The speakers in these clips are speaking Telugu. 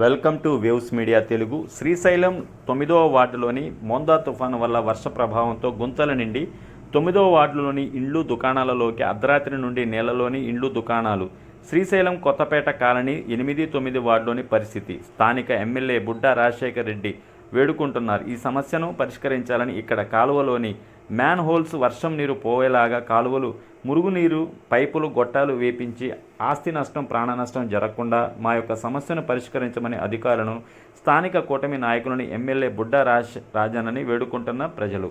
Welcome to Waves Media Telugu. Srisailam తొమ్మిదవ వార్డులోని మోందా తుఫాను వల్ల వర్ష ప్రభావంతో గుంతల నిండి తొమ్మిదవ వార్డులోని ఇండ్లు దుకాణాలలోకి అర్ధరాత్రి నుండి నేలలోని ఇండ్లు దుకాణాలు. శ్రీశైలం కొత్తపేట కాలనీ ఎనిమిది తొమ్మిది వార్డులోని పరిస్థితి. స్థానిక ఎమ్మెల్యే బుడ్డా రాజశేఖర్ రెడ్డి వేడుకుంటున్నారు. ఈ సమస్యను పరిష్కరించాలని ఇక్కడ కాలువలోని మ్యాన్ హోల్స్ వర్షం నీరు పోయేలాగా కాలువలు మురుగునీరు పైపులు గొట్టాలు వేపించి ఆస్తి నష్టం ప్రాణ నష్టం జరగకుండా మా యొక్క సమస్యను పరిష్కరించమని అధికారులను స్థానిక కూటమి నాయకులని ఎమ్మెల్యే బుడ్డా రాజ్ రాజానని వేడుకుంటున్న ప్రజలు.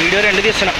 వీడియో రెండు తీస్తున్నా.